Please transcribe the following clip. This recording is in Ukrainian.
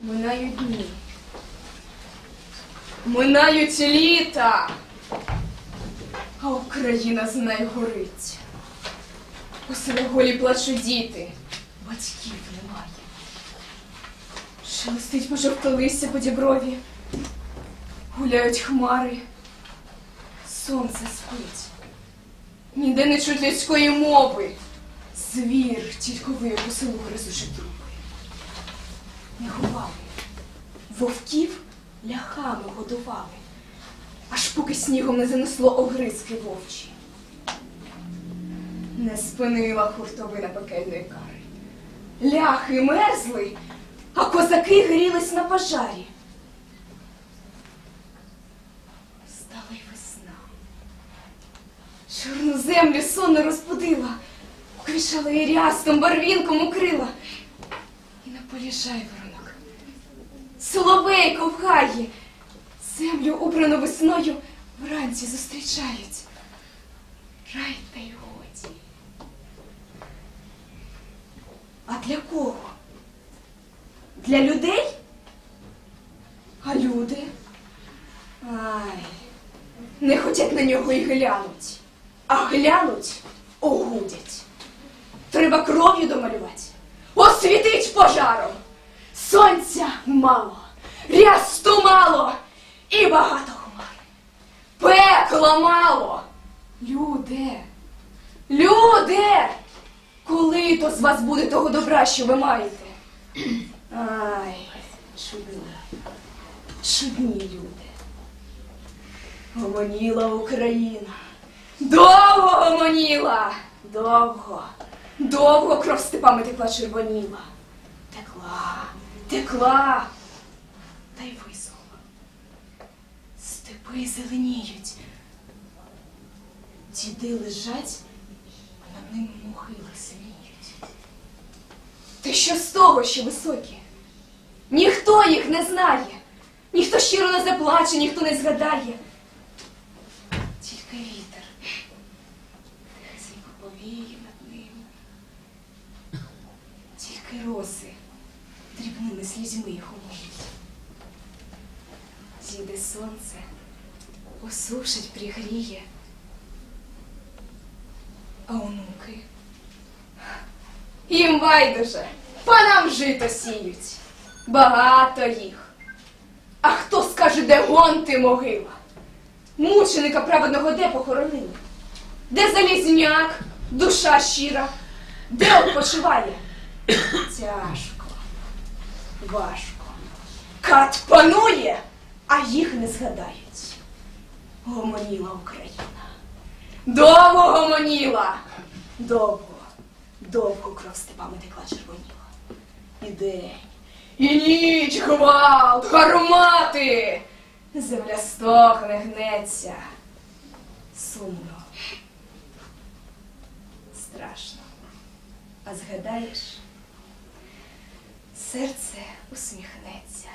Минають дні. Минають літа. А Україна з нею горить. У селі плачуть діти. Батьків немає. Шелестить пожовте листя по діброві. Гуляють хмари. Сонце спить. Ніде не чуть людської мови. Звір тільки по селу гризучи трупи. Не ховали. Вовків ляхами годували. Аж поки снігом не занесло огризки вовчі. Не спинила хуртовина пекельної кари. Ляхи мерзли, а козаки грілись на пожарі. Стала й весна. Чорну землю сонно розбудила, уквішала і рястом, барвінком укрила. І на полі жайворонок. Соловейко в землю убрану весною вранці зустрічають. Рай та й годі. А для кого? Для людей? А люди? Ай, не хотять на нього й глянуть. А глянуть огудять. Треба кров'ю домалювати. Освітить пожаром. Сонця мало, рясту мало і багато хмар. Пекла мало. Люде, люде, коли то з вас буде того добра, що ви маєте? Ай, чудні, чудні люди. Гомоніла Україна. Довго гомоніла. Довго. Довго кров степами текла червоніла. Текла, текла. Та й висохла. Степи зеленіють. Діди лежать, а над ними могили синіють. Та що з того, що високі? Ніхто їх не знає, ніхто щиро не заплаче, ніхто не згадає. Тільки вітер. Тихесенько повіє над ним. Тільки роси дрібними слізьми їх умиють. Зійде сонце, осушить, пригріє. А онуки? Їм байдуже, панам жито сіють. Багато їх. А хто скаже, де гонти могила? Мученика праведного де похоронили? Де залізняк, душа щира? Де odpoczywає? Тяжко, важко. Кат панує, а їх не згадають. Гомоніла Україна. Довго гомоніла. Довго, довго кров степами текла червоніла. І день, і ніч, гвалт, гармати. Земля стохне, гнеться. Сумно. Страшно. А згадаєш, серце усміхнеться.